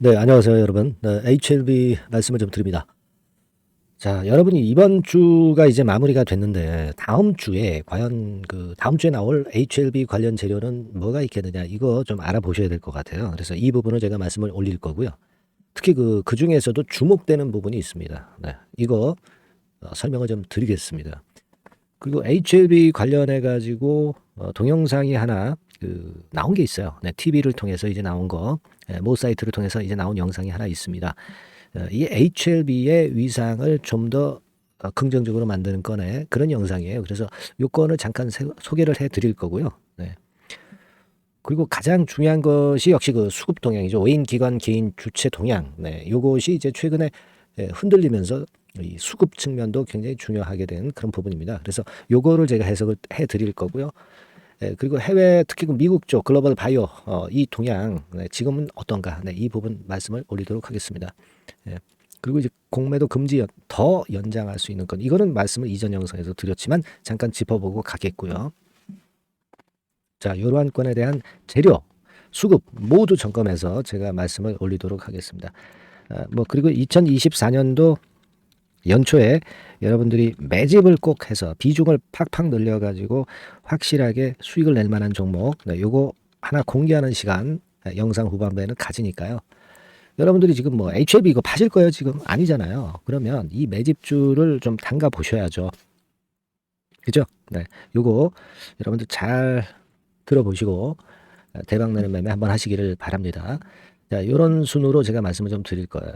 네, 안녕하세요, 여러분. 네, HLB 말씀을 좀 드립니다. 자, 여러분이 이번 주가 이제 마무리가 됐는데 다음 주에 과연 그 다음 주에 나올 HLB 관련 재료는 뭐가 있겠느냐 이거 좀 알아보셔야 될 것 같아요. 그래서 이 부분을 제가 말씀을 올릴 거고요. 특히 그, 그 중에서도 주목되는 부분이 있습니다. 네, 이거 어, 설명을 좀 드리겠습니다. 그리고 HLB 관련해 가지고 어, 동영상이 하나 그 나온 게 있어요. 네, TV를 통해서 이제 나온 거, 예, 모 사이트를 통해서 이제 나온 영상이 하나 있습니다. 어, 이 HLB의 위상을 좀더 어, 긍정적으로 만드는 건의 그런 영상이에요. 그래서 요 건을 잠깐 세- 소개를 해 드릴 거고요. 네. 그리고 가장 중요한 것이 역시 그 수급 동향이죠. 외인 기관 개인 주체 동향. 네. 요것이 이제 최근에 예, 흔들리면서 이 수급 측면도 굉장히 중요하게 된 그런 부분입니다. 그래서 요거를 제가 해석을 해 드릴 거고요. 예, 그리고 해외 특히 그 미국 쪽 글로벌 바이오 어, 이 동향 네, 지금은 어떤가 네, 이 부분 말씀을 올리도록 하겠습니다. 예, 그리고 이제 공매도 금지 연- 더 연장할 수 있는 건 이거는 말씀을 이전 영상에서 드렸지만 잠깐 짚어보고 가겠고요. 자, 이러한 건에 대한 재료, 수급 모두 점검해서 제가 말씀을 올리도록 하겠습니다. 아, 뭐 그리고 2024년도 연초에 여러분들이 매집을 꼭 해서 비중을 팍팍 늘려가지고 확실하게 수익을 낼 만한 종목, 네, 요거 하나 공개하는 시간 네, 영상 후반부에는 가지니까요. 여러분들이 지금 뭐 HLB 이거 파실 거예요 지금 아니잖아요. 그러면 이 매집주를 좀 담가 보셔야죠. 그죠? 네, 요거 여러분들 잘 들어보시고 어, 대박 나는 매매 한번 하시기를 바랍니다. 자, 요런 순으로 제가 말씀을 좀 드릴 거예요.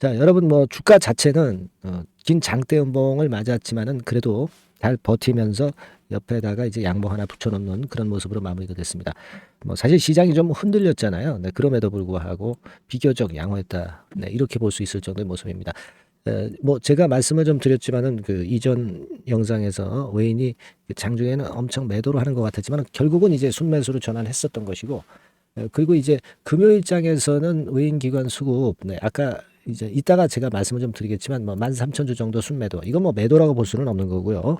자, 여러분 뭐 주가 자체는 어, 긴 장대 연봉을 맞았지만은 그래도 잘 버티면서 옆에다가 이제 양봉 하나 붙여놓는 그런 모습으로 마무리가 됐습니다. 뭐 사실 시장이 좀 흔들렸잖아요. 네, 그럼에도 불구하고 비교적 양호했다. 네, 이렇게 볼 수 있을 정도의 모습입니다. 에, 뭐 제가 말씀을 좀 드렸지만은 그 이전 영상에서 외인이 그 장중에는 엄청 매도를 하는 것 같았지만 결국은 이제 순매수로 전환했었던 것이고 에, 그리고 이제 금요일장에서는 외인 기관 수급 네, 아까 이제 이따가 제가 말씀을 좀 드리겠지만 뭐 13,000주 정도 순매도 이건 뭐 매도라고 볼 수는 없는 거고요.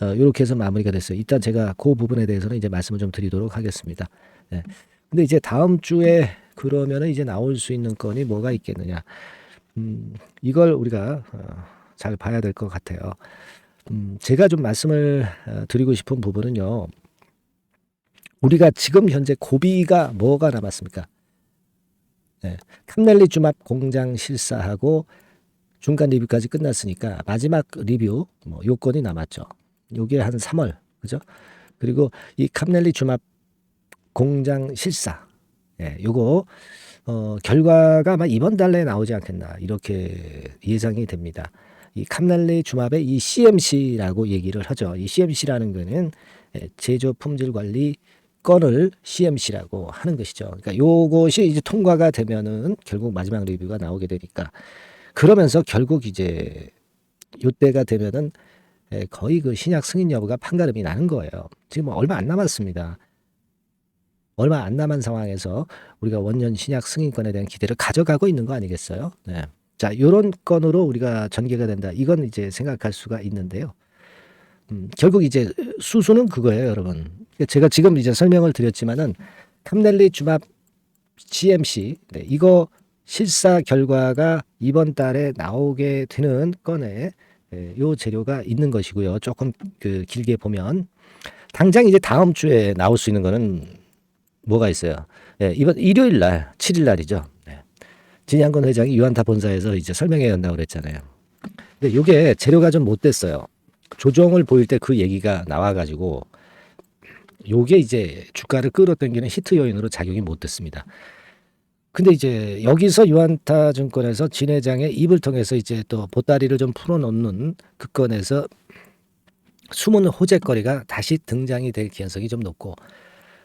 어, 이렇게 해서 마무리가 됐어요. 일단 제가 그 부분에 대해서는 이제 말씀을 좀 드리도록 하겠습니다. 네. 근데 이제 다음 주에 그러면은 이제 나올 수 있는 건이 뭐가 있겠느냐. 음, 이걸 우리가 어, 잘 봐야 될 것 같아요. 음, 제가 좀 말씀을 어, 드리고 싶은 부분은요. 우리가 지금 현재 고비가 뭐가 남았습니까? 네, 캄넬리 주합 공장 실사하고 중간 리뷰까지 끝났으니까 마지막 리뷰 뭐 요건이 남았죠. 요게 한 3월 그죠? 그리고 이 캄넬리 주합 공장 실사 예, 요거 어, 결과가 아마 이번 달 내에 나오지 않겠나 이렇게 예상이 됩니다. 이 캄넬리 주합의 이 CMC라고 얘기를 하죠. 이 CMC라는 거는 예, 제조 품질 관리 건을 CMC라고 하는 것이죠. 그러니까 요것이 이제 통과가 되면은 결국 마지막 리뷰가 나오게 되니까 그러면서 결국 이제 요때가 되면은 예, 거의 그 신약 승인 여부가 판가름이 나는 거예요. 지금 얼마 안 남았습니다. 얼마 안 남은 상황에서 우리가 원년 신약 승인권에 대한 기대를 가져가고 있는 거 아니겠어요? 네. 자, 요런 건으로 우리가 전개가 된다. 이건 이제 생각할 수가 있는데요. 음, 결국 이제 수수는 그거예요, 여러분. 제가 지금 이제 설명을 드렸지만은 캄넬리 주합 GMC 네, 이거 실사 결과가 이번 달에 나오게 되는 건에 예, 요 재료가 있는 것이고요. 조금 그 길게 보면 당장 이제 다음 주에 나올 수 있는 거는 뭐가 있어요? 예, 이번 일요일 날 7일 날이죠. 네. 진양건 회장이 유한타 본사에서 이제 설명회 연다고 그랬잖아요. 근데 요게 재료가 좀 못 됐어요. 조정을 보일 때 그 얘기가 나와가지고 요게 이제 주가를 끌어당기는 히트 요인으로 작용이 못 됐습니다. 근데 이제 여기서 유한타 증권에서 진 회장의 입을 통해서 이제 또 보따리를 좀 풀어놓는 그 건에서 숨은 호재거리가 다시 등장이 될 가능성이 좀 높고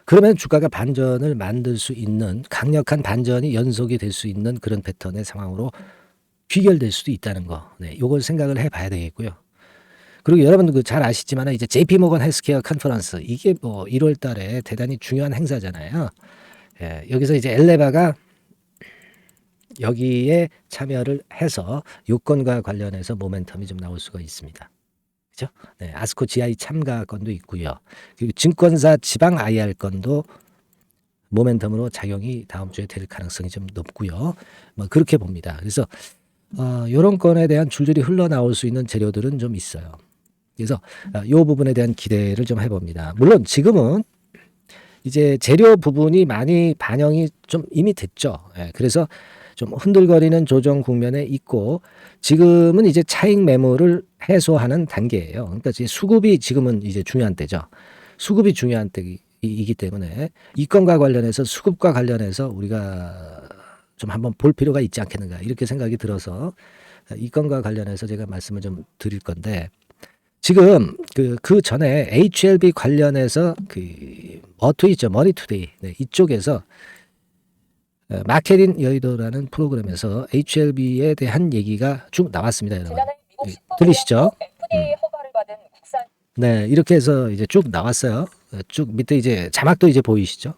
그러면 주가가 반전을 만들 수 있는 강력한 반전이 연속이 될 수 있는 그런 패턴의 상황으로 귀결될 수도 있다는 거. 네, 요걸 생각을 해봐야 되겠고요. 그리고 여러분들 그 잘 아시지만 이제 JP 모건 헬스케어 컨퍼런스 이게 뭐 1월 달에 대단히 중요한 행사잖아요. 예, 여기서 이제 엘레바가 여기에 참여를 해서 요건과 관련해서 모멘텀이 좀 나올 수가 있습니다. 그죠? 네, 아스코 GI 참가 건도 있고요. 그리고 증권사 지방 IR 건도 모멘텀으로 작용이 다음 주에 될 가능성이 좀 높고요. 뭐 그렇게 봅니다. 그래서 어, 이런 건에 대한 줄줄이 흘러나올 수 있는 재료들은 좀 있어요. 그래서 어, 이 부분에 대한 기대를 좀 해봅니다. 물론 지금은 이제 재료 부분이 많이 반영이 좀 이미 됐죠. 예, 그래서 좀 흔들거리는 조정 국면에 있고 지금은 이제 차익 매물을 해소하는 단계예요. 그러니까 수급이 지금은 이제 중요한 때죠. 수급이 중요한 때이기 때문에 이 건과 관련해서 수급과 관련해서 우리가 좀 한번 볼 필요가 있지 않겠는가 이렇게 생각이 들어서 이 건과 관련해서 제가 말씀을 좀 드릴 건데 지금 그, 그 전에 HLB 관련해서 그 어투 있죠. 머니투데이. 네, 이쪽에서 어, 마케린 여의도라는 프로그램에서 HLB에 대한 얘기가 쭉 나왔습니다, 여러분. 식품의료 들리시죠? FDA 허가를 받은 국산 네, 이렇게 해서 이제 쭉 나왔어요. 어, 쭉 밑에 이제 자막도 이제 보이시죠?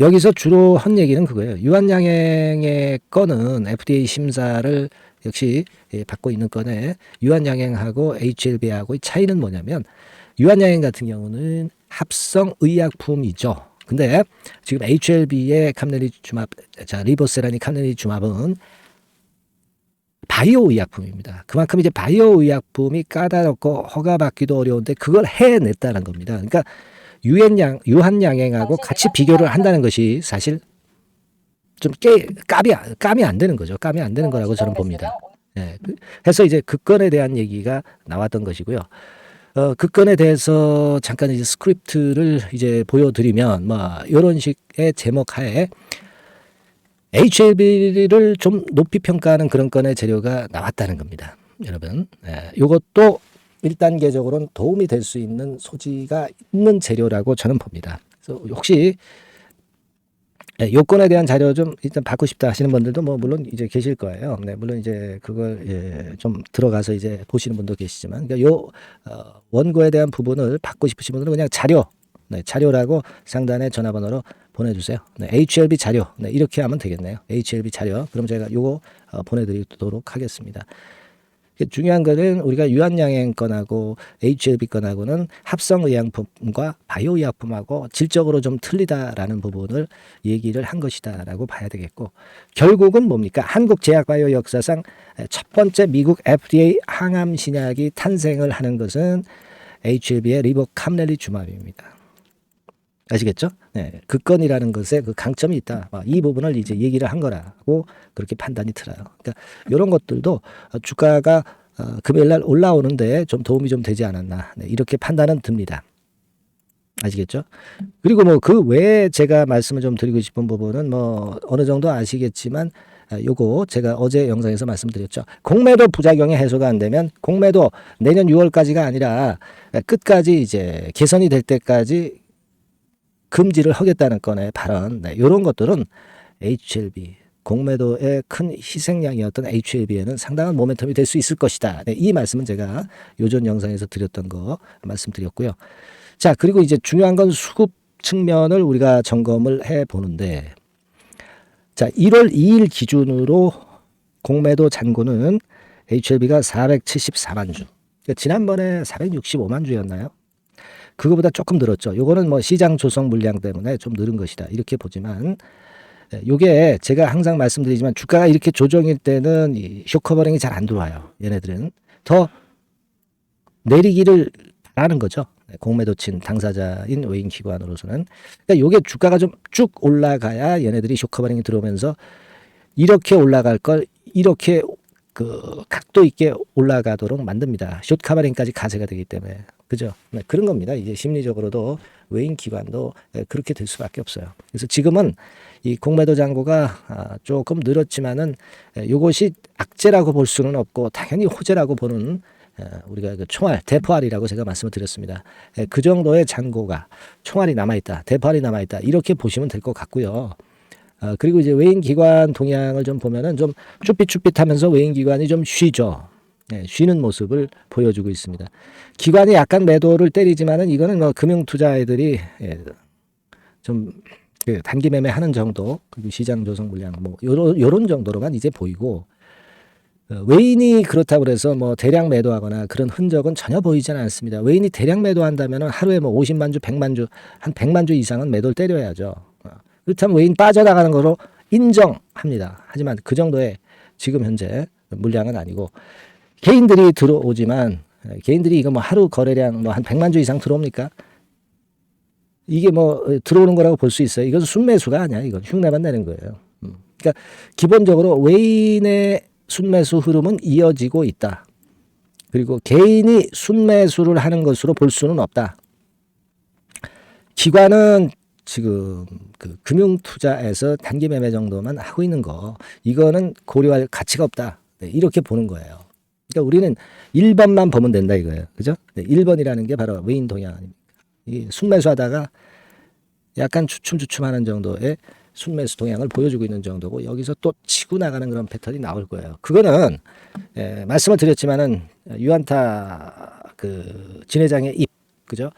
여기서 주로 한 얘기는 그거예요. 유한양행의 건은 FDA 심사를 역시 예, 받고 있는 건에 유한양행하고 HLB하고의 차이는 뭐냐면 유한양행 같은 경우는 합성 의약품이죠. 근데 지금 HLB의 카멜리주맙, 자 리보세라니 카멜리주맙은 바이오 의약품입니다. 그만큼 이제 바이오 의약품이 까다롭고 허가받기도 어려운데 그걸 해냈다는 겁니다. 그러니까 유한양 유한양행하고 같이 비교를 한다는 것이 사실 좀 깨, 까비 까미 안 되는 거죠. 까미 안 되는 거라고 저는 봅니다. 예. 그- 해서 이제 그 건에 대한 얘기가 나왔던 것이고요. 어, 그 건에 대해서 잠깐 이제 스크립트를 이제 보여드리면, 뭐, 이런 식의 제목 하에 HLB를 좀 높이 평가하는 그런 건의 재료가 나왔다는 겁니다. 여러분. 예, 이것도 1단계적으로는 도움이 될 수 있는 소지가 있는 재료라고 저는 봅니다. 그래서 혹시 네, 요건에 대한 자료 좀 일단 받고 싶다 하시는 분들도 뭐 물론 이제 계실 거예요. 네, 물론 이제 그걸 예, 좀 들어가서 이제 보시는 분도 계시지만, 그러니까 요 어, 원고에 대한 부분을 받고 싶으신 분들은 그냥 자료, 네, 자료라고 상단에 전화번호로 보내주세요. 네, HLB 자료, 네, 이렇게 하면 되겠네요. HLB 자료. 그럼 제가 요거 어, 보내드리도록 하겠습니다. 중요한 거는 우리가 유한양행 건하고 HLB 건하고는 합성 의약품과 바이오 의약품하고 질적으로 좀 틀리다라는 부분을 얘기를 한 것이다라고 봐야 되겠고 결국은 뭡니까? 한국 제약바이오 역사상 첫 번째 미국 FDA 항암 신약이 탄생을 하는 것은 HLB의 리보캄넬리 주마비입니다. 아시겠죠? 네, 그 건이라는 것에 그 강점이 있다. 아, 이 부분을 이제 얘기를 한 거라고 그렇게 판단이 들어요. 그러니까 이런 것들도 주가가 어, 금요일 날 올라오는데 좀 도움이 좀 되지 않았나. 네, 이렇게 판단은 듭니다. 아시겠죠? 그리고 뭐 그 외에 제가 말씀을 좀 드리고 싶은 부분은 뭐 어느 정도 아시겠지만 아, 요거 제가 어제 영상에서 말씀드렸죠. 공매도 부작용이 해소가 안 되면 공매도 내년 6월까지가 아니라 끝까지 이제 개선이 될 때까지 금지를 하겠다는 건의 발언, 네, 이런 것들은 HLB 공매도의 큰 희생양이었던 HLB에는 상당한 모멘텀이 될 수 있을 것이다. 네, 이 말씀은 제가 요전 영상에서 드렸던 거 말씀드렸고요. 자, 그리고 이제 중요한 건 수급 측면을 우리가 점검을 해 보는데, 자, 1월 2일 기준으로 공매도 잔고는 HLB가 474만 주. 그러니까 지난번에 465만 주였나요? 그거보다 조금 늘었죠. 요거는 뭐 시장 조성 물량 때문에 좀 늘은 것이다. 이렇게 보지만 예, 요게 제가 항상 말씀드리지만 주가가 이렇게 조정일 때는 이 쇼커버링이 잘 안 들어와요. 얘네들은 더 내리기를 바라는 거죠. 네, 공매도 친 당사자인 외인 기관으로서는 그러니까 요게 주가가 좀 쭉 올라가야 얘네들이 쇼커버링이 들어오면서 이렇게 올라갈 걸 이렇게 그 각도 있게 올라가도록 만듭니다. 숏 카바링까지 가세가 되기 때문에 그죠? 네, 그런 겁니다. 이제 심리적으로도 외인 기관도 예, 그렇게 될 수밖에 없어요. 그래서 지금은 이 공매도 잔고가 아, 조금 늘었지만은 예, 요것이 악재라고 볼 수는 없고 당연히 호재라고 보는 예, 우리가 그 총알 대포알이라고 제가 말씀을 드렸습니다. 예, 그 정도의 잔고가 총알이 남아 있다, 대포알이 남아 있다 이렇게 보시면 될 것 같고요. 어, 그리고 이제 외인 기관 동향을 좀 보면은 좀 쭈삣쭈삣하면서 외인 기관이 좀 쉬죠. 예, 쉬는 모습을 보여주고 있습니다. 기관이 약간 매도를 때리지만은 이거는 뭐 금융 투자애들이 예, 좀 그 단기 매매 하는 정도 그리고 시장 조성 물량 뭐 요런 요런 정도로만 이제 보이고 어, 외인이 그렇다고 그래서 뭐 대량 매도하거나 그런 흔적은 전혀 보이지는 않습니다. 외인이 대량 매도한다면 하루에 뭐 50만 주, 100만 주, 한 100만 주 이상은 매도를 때려야죠. 어, 그렇다면 외인 빠져나가는 거로 인정합니다. 하지만 그 정도의 지금 현재 물량은 아니고 개인들이 들어오지만 에, 개인들이 이거 뭐 하루 거래량 뭐 한 100만 주 이상 들어옵니까? 이게 뭐 어, 들어오는 거라고 볼 수 있어요. 이건 순매수가 아니야. 이건 흉내만 내는 거예요. 음. 그러니까 기본적으로 외인의 순매수 흐름은 이어지고 있다. 그리고 개인이 순매수를 하는 것으로 볼 수는 없다. 기관은 지금 그 금융 투자에서 단기 매매 정도만 하고 있는 거 이거는 고려할 가치가 없다. 네, 이렇게 보는 거예요. 그러니까 우리는 1번만 보면 된다 이거예요. 그죠? 네, 1번이라는 게 바로 외인 동향 아닙니까? 이 순매수 하다가 약간 주춤주춤하는 정도의 순매수 동향을 보여주고 있는 정도고 여기서 또 치고 나가는 그런 패턴이 나올 거예요. 그거는 예, 말씀을 드렸지만은 유안타 그 진회장의 입 그죠?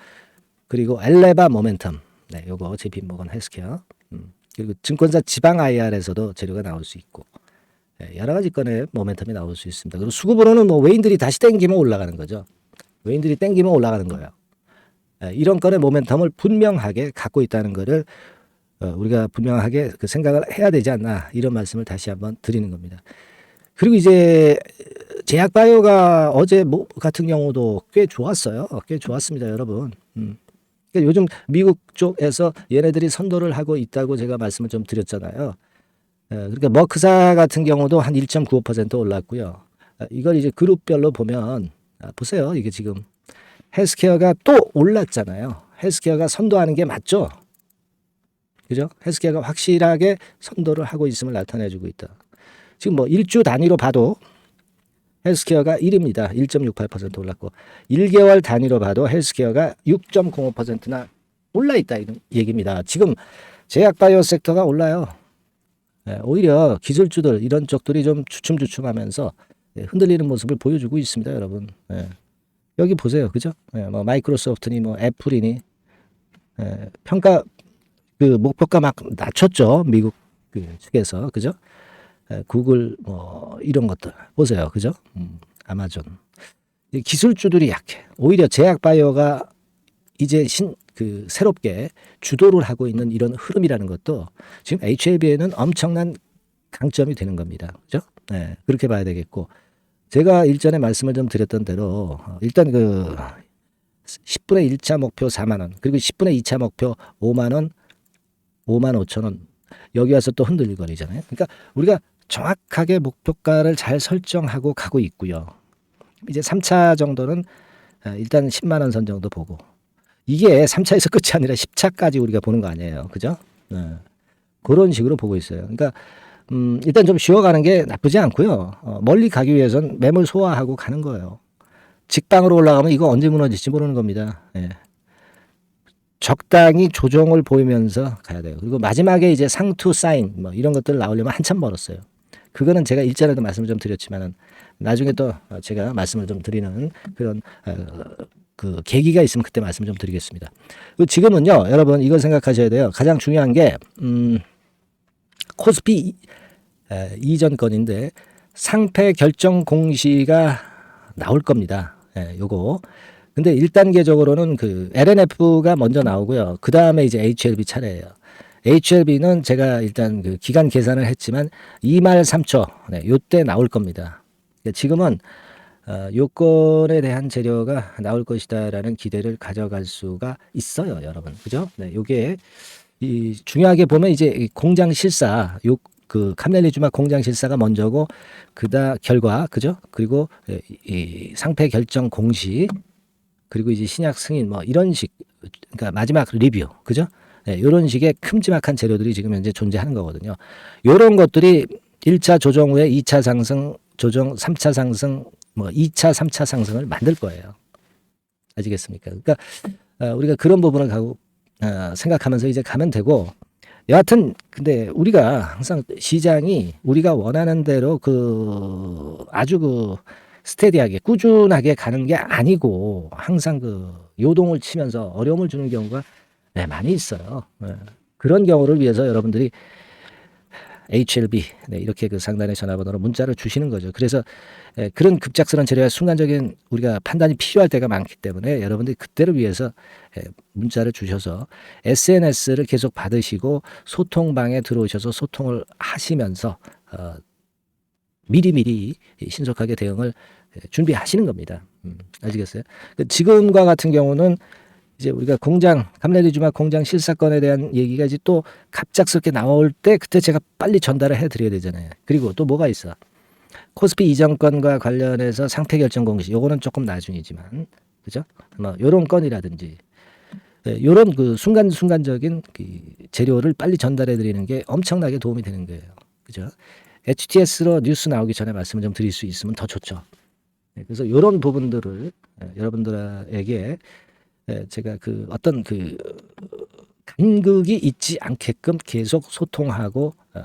그리고 엘레바 모멘텀 네, 요거 JP 모건 헬스케어 음, 그리고 증권사 지방 IR에서도 재료가 나올 수 있고 예, 여러 가지 건의 모멘텀이 나올 수 있습니다. 그리고 수급으로는 뭐 외인들이 다시 땡기면 올라가는 거죠. 외인들이 땡기면 올라가는 거예요. 예, 이런 건의 모멘텀을 분명하게 갖고 있다는 것을 어, 우리가 분명하게 그 생각을 해야 되지 않나 이런 말씀을 다시 한번 드리는 겁니다. 그리고 이제 제약바이오가 어제 뭐 같은 경우도 꽤 좋았어요. 꽤 좋았습니다, 여러분. 음. 그러니까 요즘 미국 쪽에서 얘네들이 선도를 하고 있다고 제가 말씀을 좀 드렸잖아요. 예, 그러니까 머크사 같은 경우도 한 1.95% 올랐고요. 아, 이걸 이제 그룹별로 보면 아, 보세요. 이게 지금 헬스케어가 또 올랐잖아요. 헬스케어가 선도하는 게 맞죠? 그죠? 헬스케어가 확실하게 선도를 하고 있음을 나타내주고 있다. 지금 뭐 일주 단위로 봐도 헬스케어가 1입니다. 1.68% 올랐고 1개월 단위로 봐도 헬스케어가 6.05%나 올라 있다 이런 얘기입니다. 지금 제약바이오 섹터가 올라요. 예, 오히려 기술주들 이런 쪽들이 좀 주춤주춤하면서 예, 흔들리는 모습을 보여주고 있습니다, 여러분. 예. 여기 보세요, 그죠? 예, 뭐 마이크로소프트니 뭐 애플이니 예, 평가 그 목표가 막 낮췄죠, 미국 그 측에서, 그죠? 예, 구글 뭐 이런 것들 보세요, 그죠? 음, 아마존 이 기술주들이 약해. 오히려 제약바이오가 이제 신 그 새롭게 주도를 하고 있는 이런 흐름이라는 것도 지금 HLB에는 엄청난 강점이 되는 겁니다. 그죠? 네, 그렇게 봐야 되겠고 제가 일전에 말씀을 좀 드렸던 대로 어, 일단 그 10분의 1차 목표 4만 원 그리고 10분의 2차 목표 5만 원 5만 5천 원 여기 와서 또 흔들거리잖아요. 그러니까 우리가 정확하게 목표가를 잘 설정하고 가고 있고요. 이제 3차 정도는 어, 일단 10만 원 선 정도 보고 이게 3차에서 끝이 아니라 10차까지 우리가 보는 거 아니에요. 그죠? 네. 그런 식으로 보고 있어요. 그러니까 음, 일단 좀 쉬어가는 게 나쁘지 않고요. 어, 멀리 가기 위해선 매물 소화하고 가는 거예요. 직방으로 올라가면 이거 언제 무너질지 모르는 겁니다. 예. 적당히 조정을 보이면서 가야 돼요. 그리고 마지막에 이제 상투 사인 뭐 이런 것들 나오려면 한참 멀었어요. 그거는 제가 일전에도 말씀을 좀 드렸지만은 나중에 또 제가 말씀을 좀 드리는 그런 어, 그 계기가 있으면 그때 말씀 좀 드리겠습니다. 그 지금은요, 여러분 이걸 생각하셔야 돼요. 가장 중요한 게 음, 코스피 이- 에, 이전 건인데 상패 결정 공시가 나올 겁니다. 예, 요거. 근데 1단계적으로는 그 LNF가 먼저 나오고요. 그 다음에 이제 HLB 차례예요. HLB는 제가 일단 그 기간 계산을 했지만 2말 3초, 네, 요때 나올 겁니다. 그러니까 지금은 어, 요건에 대한 재료가 나올 것이다라는 기대를 가져갈 수가 있어요, 여러분. 그죠? 네, 요게 이 중요하게 보면 이제 이 공장 실사 요 그 카멜리주마 공장 실사가 먼저고 그다 결과 그죠? 그리고 이- 이 상패 결정 공시 그리고 이제 신약 승인 뭐 이런 식 그러니까 마지막 리뷰 그죠? 네, 이런 식의 큼지막한 재료들이 지금 현재 존재하는 거거든요. 요런 것들이 1차 조정 후에 2차 상승, 조정 3차 상승, 뭐 2차, 3차 상승을 만들 거예요. 아시겠습니까? 그러니까 어, 우리가 그런 부분을 가고 어, 생각하면서 이제 가면 되고 여하튼 근데 우리가 항상 시장이 우리가 원하는 대로 그 아주 그 스테디하게 꾸준하게 가는 게 아니고 항상 그 요동을 치면서 어려움을 주는 경우가 네, 많이 있어요. 네. 그런 경우를 위해서 여러분들이 HLB 네, 이렇게 그 상단의 전화번호로 문자를 주시는 거죠. 그래서 에, 그런 급작스러운 재료와 순간적인 우리가 판단이 필요할 때가 많기 때문에 여러분들이 그때를 위해서 에, 문자를 주셔서 SNS를 계속 받으시고 소통방에 들어오셔서 소통을 하시면서 어, 미리미리 신속하게 대응을 에, 준비하시는 겁니다. 음, 아시겠어요? 그 지금과 같은 경우는 이제 우리가 공장 감래리 주막 공장 실사건에 대한 얘기가 이제 또 갑작스럽게 나올 때 그때 제가 빨리 전달을 해드려야 되잖아요. 그리고 또 뭐가 있어? 코스피 이전 건과 관련해서 상태 결정 공시 요거는 조금 나중이지만 그죠? 뭐 요런 건이라든지 예, 요런 그 순간 순간적인 그 재료를 빨리 전달해 드리는 게 엄청나게 도움이 되는 거예요. 그죠? HTS로 뉴스 나오기 전에 말씀을 좀 드릴 수 있으면 더 좋죠. 예, 그래서 요런 부분들을 예, 여러분들에게 예, 제가 그 어떤 그 간극이 있지 않게끔 계속 소통하고 어,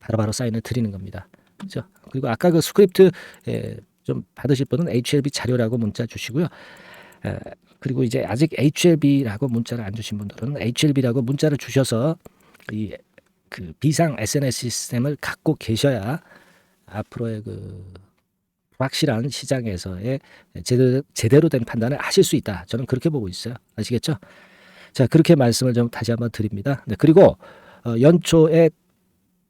바로바로 사인을 드리는 겁니다. 그죠? 그리고 아까 그 스크립트 예, 좀 받으실 분은 HLB 자료라고 문자 주시고요. 에, 그리고 이제 아직 HLB라고 문자를 안 주신 분들은 HLB라고 문자를 주셔서 이 그 비상 SNS 시스템을 갖고 계셔야 앞으로의 그 확실한 시장에서의 제대로, 제대로 된 판단을 하실 수 있다. 저는 그렇게 보고 있어요. 아시겠죠? 자, 그렇게 말씀을 좀 다시 한번 드립니다. 네, 그리고 어, 연초에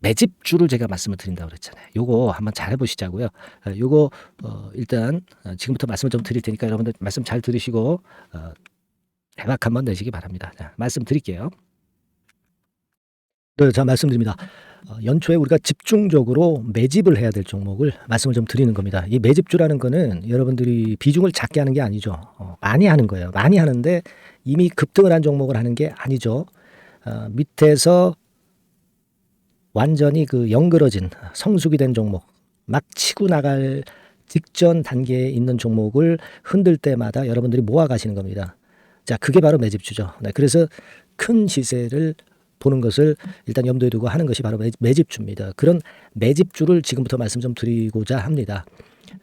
매집주를 제가 말씀을 드린다고 그랬잖아요. 요거 한번 잘 해보시자고요. 어, 요거 어, 일단 어, 지금부터 말씀을 좀 드릴 테니까 여러분들 말씀 잘 들으시고 어, 대박 한번 내시기 바랍니다. 자, 말씀 드릴게요. 네, 자 말씀드립니다. 어, 연초에 우리가 집중적으로 매집을 해야 될 종목을 말씀을 좀 드리는 겁니다. 이 매집주라는 거는 여러분들이 비중을 작게 하는 게 아니죠. 어, 많이 하는 거예요. 많이 하는데 이미 급등을 한 종목을 하는 게 아니죠. 어, 밑에서 완전히 그 영그러진 성숙이 된 종목, 막 치고 나갈 직전 단계에 있는 종목을 흔들 때마다 여러분들이 모아 가시는 겁니다. 자, 그게 바로 매집주죠. 네, 그래서 큰 시세를 보는 것을 일단 염두에 두고 하는 것이 바로 매- 매집주입니다. 그런 매집주를 지금부터 말씀 좀 드리고자 합니다.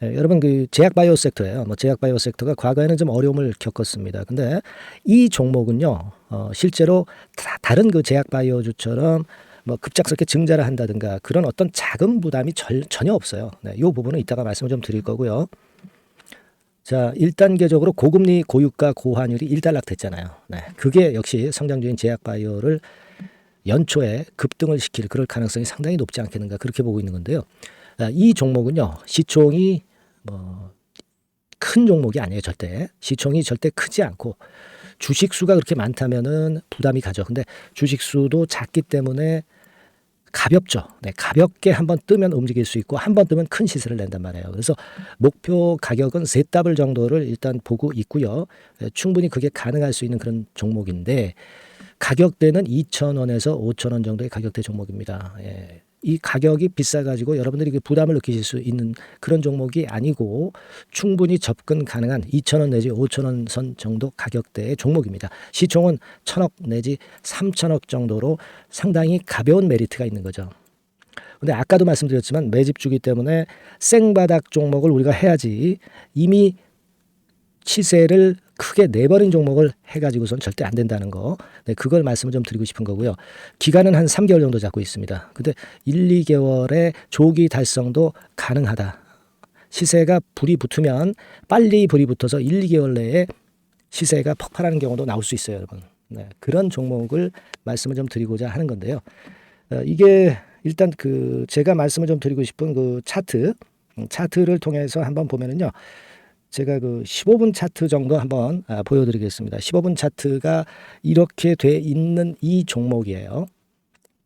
에, 여러분 그 제약 바이오 섹터예요. 뭐 제약 바이오 섹터가 과거에는 좀 어려움을 겪었습니다. 근데 이 종목은요, 어, 실제로 다, 다른 그 제약 바이오주처럼 뭐 급작스럽게 증자를 한다든가 그런 어떤 자금 부담이 절, 전혀 없어요. 네, 이 부분은 이따가 말씀을 좀 드릴 거고요. 자, 1단계적으로 고금리, 고유가, 고환율이 일단락 됐잖아요. 네, 그게 역시 성장주인 제약 바이오를 연초에 급등을 시킬 그럴 가능성이 상당히 높지 않겠는가 그렇게 보고 있는 건데요. 아, 이 종목은요 시총이 뭐 큰 종목이 아니에요 절대 시총이 절대 크지 않고 주식 수가 그렇게 많다면은 부담이 가죠. 근데 주식 수도 작기 때문에 가볍죠. 네, 가볍게 한번 뜨면 움직일 수 있고 한 번 뜨면 큰 시세를 낸단 말이에요. 그래서 목표 가격은 세 더블 정도를 일단 보고 있고요. 에, 충분히 그게 가능할 수 있는 그런 종목인데 가격대는 2,000원에서 5,000원 정도의 가격대 종목입니다. 예. 이 가격이 비싸가지고 여러분들이 그 부담을 느끼실 수 있는 그런 종목이 아니고 충분히 접근 가능한 2,000원 내지 5,000원 선 정도 가격대의 종목입니다. 시총은 1,000억 내지 3,000억 정도로 상당히 가벼운 메리트가 있는 거죠. 근데 아까도 말씀드렸지만 매집주기 때문에 생바닥 종목을 우리가 해야지 이미 시세를 크게 내버린 종목을 해가지고선 절대 안 된다는 거. 네, 그걸 말씀을 좀 드리고 싶은 거고요. 기간은 한 3개월 정도 잡고 있습니다. 근데 1, 2개월의 조기 달성도 가능하다. 시세가 불이 붙으면 빨리 불이 붙어서 1, 2개월 내에 시세가 폭발하는 경우도 나올 수 있어요, 여러분. 네, 그런 종목을 말씀을 좀 드리고자 하는 건데요. 어, 이게 일단 그 제가 말씀을 좀 드리고 싶은 그 차트, 음, 차트를 통해서 한번 보면은요. 제가 그 15분 차트 정도 한번 아, 보여드리겠습니다. 15분 차트가 이렇게 돼 있는 이 종목이에요.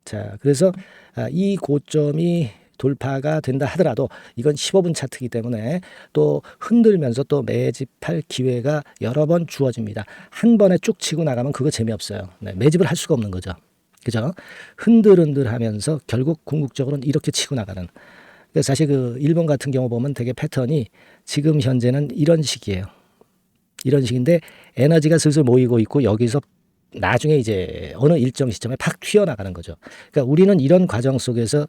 자, 그래서 아, 이 고점이 돌파가 된다 하더라도 이건 15분 차트이기 때문에 또 흔들면서 또 매집할 기회가 여러 번 주어집니다. 한 번에 쭉 치고 나가면 그거 재미없어요. 네, 매집을 할 수가 없는 거죠. 그죠? 흔들흔들 하면서 결국 궁극적으로는 이렇게 치고 나가는. 그래서 사실 그 일본 같은 경우 보면 되게 패턴이 지금 현재는 이런 식이에요. 이런 식인데 에너지가 슬슬 모이고 있고 여기서 나중에 이제 어느 일정 시점에 팍 튀어나가는 거죠. 그러니까 우리는 이런 과정 속에서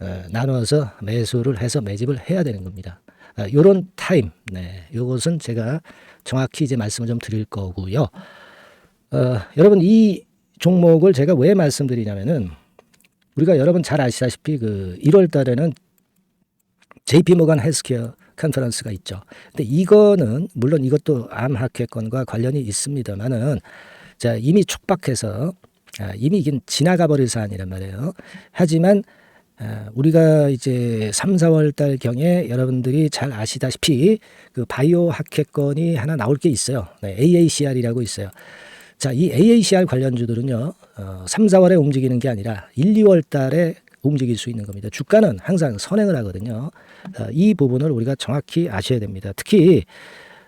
어, 나눠서 매수를 해서 매집을 해야 되는 겁니다. 어, 요런 타임, 네, 요것은 제가 정확히 이제 말씀을 좀 드릴 거고요. 어, 여러분 이 종목을 제가 왜 말씀드리냐면은 우리가 여러분 잘 아시다시피 그 1월 달에는 JP 모간 헬스케어 컨퍼런스가 있죠. 근데 이거는 물론 이것도 암 학회권과 관련이 있습니다만은 자, 이미 촉박해서 아, 이미 지나가 버릴 사안이란 말이에요. 하지만 아, 우리가 이제 3, 4월 달 경에 여러분들이 잘 아시다시피 그 바이오 학회권이 하나 나올 게 있어요. 네, AACR이라고 있어요. 자, 이 AACR 관련주들은요, 어, 3, 4월에 움직이는 게 아니라 1, 2월 달에 움직일 수 있는 겁니다. 주가는 항상 선행을 하거든요. 어, 이 부분을 우리가 정확히 아셔야 됩니다. 특히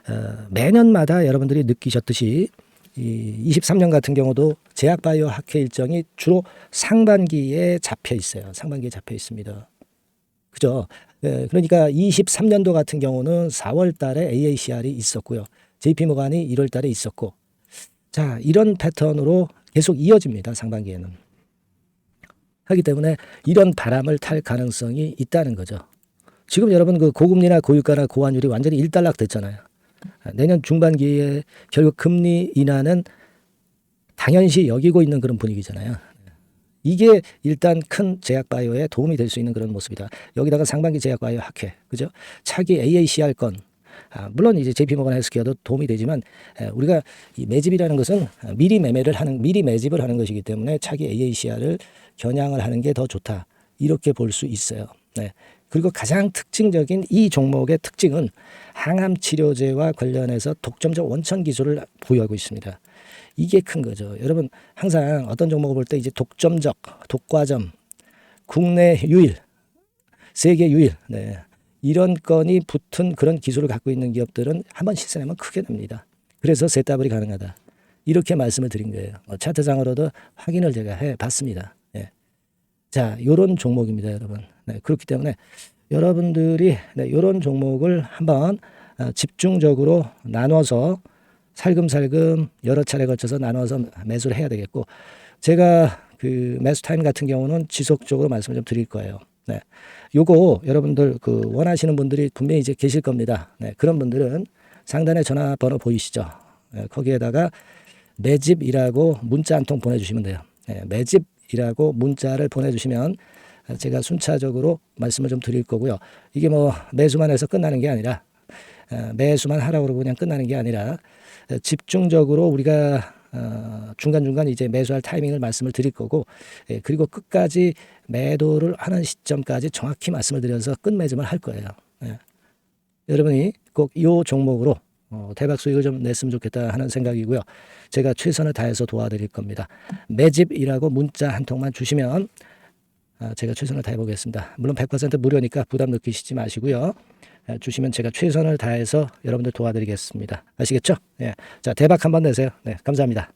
어, 매년마다 여러분들이 느끼셨듯이 이 23년 같은 경우도 제약바이오 학회 일정이 주로 상반기에 잡혀 있어요. 상반기에 잡혀 있습니다. 그죠? 예, 그러니까 23년도 같은 경우는 4월 달에 AACR이 있었고요. JP 모간이 1월 달에 있었고. 자, 이런 패턴으로 계속 이어집니다. 상반기에는. 하기 때문에 이런 바람을 탈 가능성이 있다는 거죠. 지금 여러분 그 고금리나 고유가나 고환율이 완전히 일단락 됐잖아요. 아, 내년 중반기에 결국 금리 인하는 당연시 여기고 있는 그런 분위기잖아요. 이게 일단 큰 제약바이오에 도움이 될 수 있는 그런 모습이다. 여기다가 상반기 제약바이오 학회, 그죠? 차기 AACR 건, 아, 물론 이제 JP모건 헬스케어도 도움이 되지만 에, 우리가 이 매집이라는 것은 미리 매매를 하는 미리 매집을 하는 것이기 때문에 차기 AACR을 겨냥을 하는 게 더 좋다. 이렇게 볼 수 있어요. 네. 그리고 가장 특징적인 이 종목의 특징은 항암 치료제와 관련해서 독점적 원천 기술을 보유하고 있습니다. 이게 큰 거죠. 여러분 항상 어떤 종목을 볼 때 이제 독점적, 독과점, 국내 유일, 세계 유일, 네. 이런 건이 붙은 그런 기술을 갖고 있는 기업들은 한번 실현하면 크게 됩니다. 그래서 세더블이 가능하다. 이렇게 말씀을 드린 거예요. 어, 차트상으로도 확인을 제가 해 봤습니다. 예. 자, 요런 종목입니다, 여러분. 네, 그렇기 때문에 여러분들이 네, 요런 종목을 한번 어, 집중적으로 나눠서 살금살금 여러 차례 걸쳐서 나눠서 매수를 해야 되겠고 제가 그 매수 타임 같은 경우는 지속적으로 말씀을 좀 드릴 거예요. 네. 요거 여러분들 그 원하시는 분들이 분명히 이제 계실 겁니다. 네. 그런 분들은 상단에 전화번호 보이시죠? 네, 거기에다가 매집이라고 문자 한 통 보내주시면 돼요. 네, 매집 이라고 문자를 보내주시면 제가 순차적으로 말씀을 좀 드릴 거고요. 이게 뭐 매수만 해서 끝나는 게 아니라 어, 매수만 하라고 그러고 그냥 끝나는 게 아니라 어, 집중적으로 우리가 어, 중간중간 이제 매수할 타이밍을 말씀을 드릴 거고 예, 그리고 끝까지 매도를 하는 시점까지 정확히 말씀을 드려서 끝매짐을 할 거예요. 예. 여러분이 꼭 이 종목으로 어, 대박 수익을 좀 냈으면 좋겠다 하는 생각이고요. 제가 최선을 다해서 도와드릴 겁니다. 매집이라고 문자 한 통만 주시면 아, 제가 최선을 다해 보겠습니다. 물론 100% 무료니까 부담 느끼시지 마시고요. 아, 주시면 제가 최선을 다해서 여러분들 도와드리겠습니다. 아시겠죠? 예. 자, 대박 한번 내세요. 네, 감사합니다.